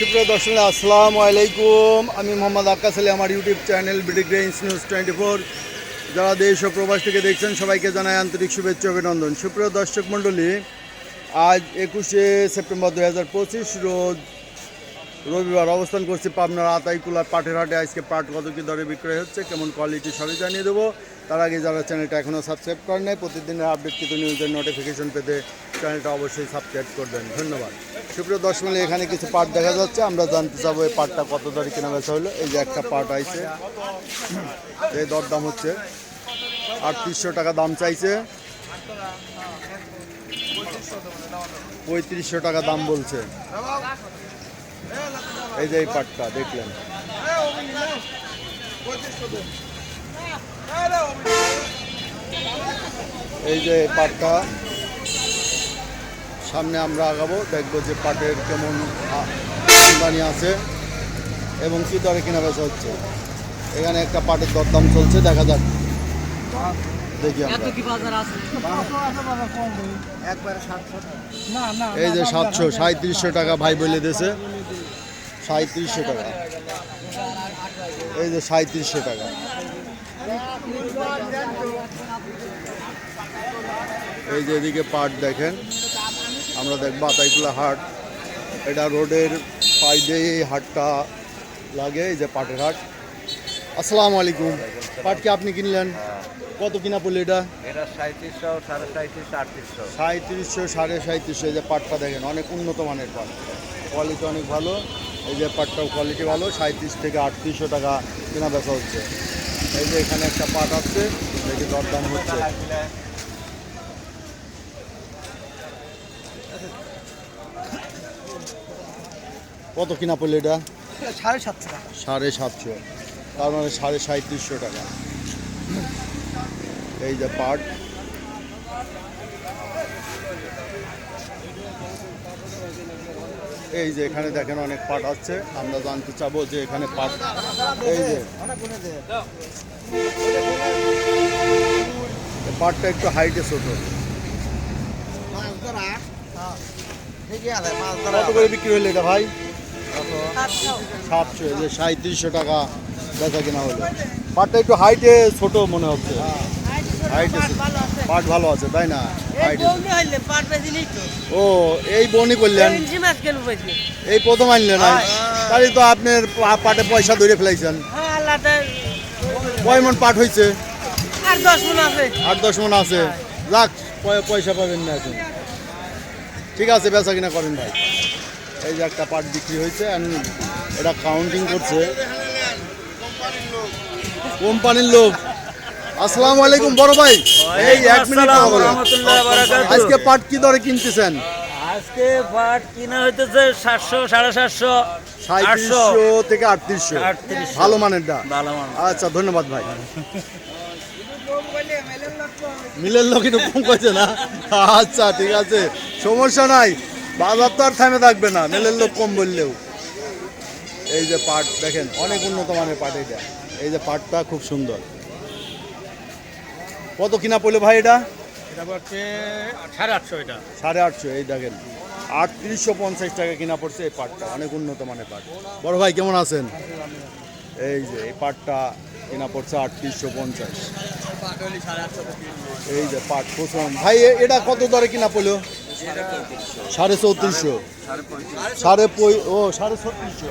সুপ্রিয় দর্শক, আসসালামু আলাইকুম। আমি মোহাম্মদ আক্কাস আলী, আমার YouTube channel BD Greens news twenty four যারা দেশ ও প্রবাস থেকে দেখছেন, সবাইকে জানাই আন্তরিক শুভেচ্ছা অভিনন্দন। সুপ্রিয় দর্শক মণ্ডলী, আজ একুশে সেপ্টেম্বর দু হাজার পঁচিশ রোজ রবিবার অবস্থান করছি পাবনার আতাইকুলার পাটের হাটে আজকে পাট কত কী দরে বিক্রয় হচ্ছে, কেমন কোয়ালিটি সবই জানিয়ে দেবো। তার আগে যারা চ্যানেলটা এখনও সাবস্ক্রাইব করেন নাই, প্রতিদিনের আপডেট কিন্তু নিউজের নোটিফিকেশন পেতে চ্যানেলটা অবশ্যই সাবস্ক্রাইব করবেন। ধন্যবাদ। সুপ্রিয় দর্শক মিলে এখানে কিছু পাট দেখা যাচ্ছে। আমরা জানতে চাবো এই পাটটা কত দরে কেনা বেচা হলো। এই যে একটা পাট আইছে। এই দরদাম হচ্ছে আটত্রিশশো টাকা দাম চাইছে। পঁয়ত্রিশশো টাকা দাম বলছে। এই যে এই পাটটা, দেখলেন। এই যে পাটটা সামনে আমরা আগাবো দেখব যে পাটের কেমন আমদানি আছে এবং কি দরে কেনা বেচা হচ্ছে। এখানে একটা পাটের দরদাম চলছে দেখা যাক। এই যে সাতশো সাঁত্রিশশো টাকা ভাই বলে দিয়েছে। সাঁত্রিশশো টাকা। এই যে সাঁত্রিশশো টাকা। এই যে এদিকে পাট দেখেন। আমরা দেখব আতাইকুলা হাট। এটা রোডের পাই দিয়ে এই হাটটা লাগে এই যে পাটের হাট। আসসালামু আলাইকুম। পাট কি আপনি কিনলেন? কত কিনা পড়ল এটা? এটা সাঁত্রিশশো সাড়ে সাঁত্রিশশো আটত্রিশশো। সাঁত্রিশশো সাড়ে সাঁত্রিশশো এই যে পাটটা দেখেন অনেক উন্নত মানের পাট। কোয়ালিটি অনেক ভালো এই যে পাটটাও কোয়ালিটি ভালো সাঁত্রিশ থেকে আটত্রিশশো টাকা কেনা বেচা হচ্ছে। এই যে এখানে একটা পাট আছে দেখি দরদাম হচ্ছে। কত কিনা পড়ল এটা? সাড়ে সাতশো টাকা। সাড়ে সাতশো। তার মানে সাড়ে সাঁত্রিশশো টাকা। এই যে পাট। এই যে এখানে দেখেন অনেক পাট আছে। আমরা জানতে চাবো যে এখানে পাট এই যে। পাটটা একটু হাইটে ছোট। কত করে বিক্রি হলো এটা ভাই? সাতশো যে সাঁত্রিশশো টাকা বেচা কিনা হলো। পাটটা একটু হাইটে ছোট মনে হচ্ছে। হাইটে পাট ভালো আছে। তাই না? ও এই বনি করলেন? এই প্রথম আনলেন না? তাহলে তো আপনার পাটে পয়সা ধরে ফেলাইছেন। কয় মন পাট হয়েছে আর দশ মন আছে। আট দশ মন আছে। যাক পয়সা পাবেন না এখন। ঠিক আছে বেচা কিনা করেন ভাই। এই যে একটা পাট বিক্রি হয়েছে এটা কাউন্টিং করছে। কোম্পানির লোক। আসসালামু আলাইকুম বড় ভাই। এই এক মিনিট আজকে পাট কি দরে কিনতেছেন? আজকে পাট কিনা হইতেছে সাতশো সাড়ে সাতশো সাঁত্রিশশো থেকে আটত্রিশশো। ভালো মানেরটা ভালো মান আচ্ছা ধন্যবাদ ভাই। মিলের লোক একটু কম করেছে না? আচ্ছা ঠিক আছে। সমস্যা নাই। বাজার তো আর থেমে থাকবে না মেলের লোক কম বললেও। এই যে পাট দেখেন অনেক উন্নত মানের পাট এটা। এই যে পাটটা খুব সুন্দর। কত কিনা পড়ল ভাই এটা? সাড়ে আটশো এটা। সাড়ে আটশো এই দেখেন। আটত্রিশশো পঞ্চাশ টাকা কিনা পড়ছে এই পাটটা অনেক উন্নত মানের পাট। বড় ভাই কেমন আছেন? এই যে এই পাটটা কিনা পড়ছে আটত্রিশশো পঞ্চাশ। এই যে পাট প্রচুর ভাই এটা কত দরে কিনা পড়ল? সাড়ে চৌত্রিশশো। সাড়ে পঁই, ও, সাড়ে ছত্রিশশো।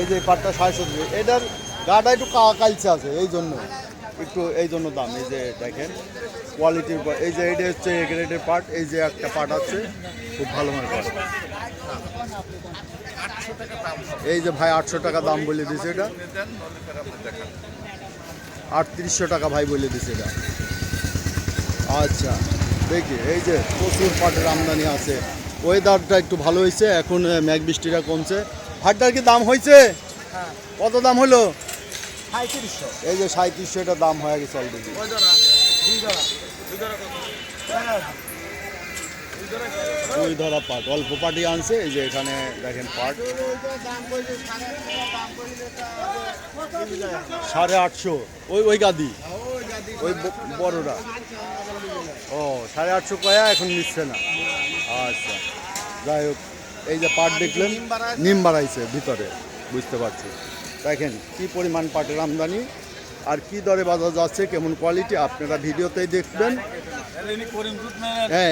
এই যে পাটটা সাড়ে ছত্রিশশো। এটার গাটা একটু কালচে আছে, এই জন্য। একটু এই জন্য দাম। এই যে দেখেন কোয়ালিটির এই যে এটা হচ্ছে এ গ্রেডের পাট। এই যে একটা পাট আছে, খুব ভালো মানের পাট। এই যে ভাই আটশো টাকা দাম বলে দিয়েছে এটা। আটত্রিশশো টাকা ভাই বলে দিয়েছে এটা। আচ্ছা। দেখি এই যে প্রচুর পাটের আমদানি আছে। ওয়েদারটা একটু ভালো হয়েছে এখন ম্যাঘ বৃষ্টিটা কমছে। হাটটার কি দাম হয়েছে? কত দাম হলো? এই যে সাঁত্রিশশো এটা দাম হয়ে গেছে অলরেডি দুই ধরা পাট। অল্প পাটি আনছে, এই যে এখানে দেখেন পাট। সাড়ে আটশো। ওই ওই গাদি। ওই ব- বড়টা ও, সাড়ে আটশো কয়া এখন নিচ্ছে না। আচ্ছা যাই হোক, এই যে পাট দেখলেন, নিম বাড়াইছে ভিতরে, বুঝতে পারছি। দেখেন, কি পরিমাণ পাটের আমদানি, আর কি দরে বাজার যাচ্ছে, কেমন কোয়ালিটি আপনারা ভিডিওতেই দেখবেন। হ্যাঁ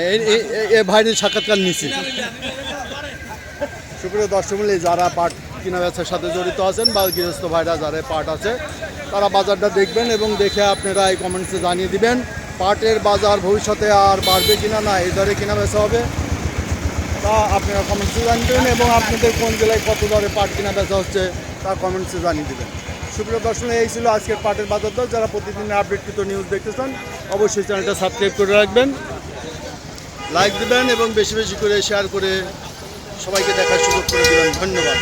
এই ভাইয়ের সাক্ষাৎকার নিচ্ছি সুপ্রিয় দর্শক মূল্যে যারা পাট কিনা বেচার সাথে জড়িত আছেন বা গৃহস্থ ভাইরা যারা পাট আছে, তারা বাজারটা দেখবেন এবং দেখে আপনারা এই কমেন্টসে জানিয়ে দিবেন, পাটের বাজার ভবিষ্যতে আর বাড়বে কিনা না, এই দরে কিনা বেচা হবে? তা আপনারা কমেন্টসে জানিয়ে দেবেন এবং আপনাদের কোন জেলায় কত দরে পাট কিনা বেচা হচ্ছে, তা কমেন্টসে জানিয়ে দেবেন। সুপ্রিয় দর্শক, এই ছিল আজকের পাটের বাজার দর। যারা প্রতিদিনের আপডেটকৃত নিউজ দেখতে চান অবশ্যই চ্যানেলটা সাবস্ক্রাইব করে রাখবেন। লাইক দেবেন এবং বেশি বেশি করে শেয়ার করে সবাইকে দেখার সুযোগ করে দেবেন। ধন্যবাদ।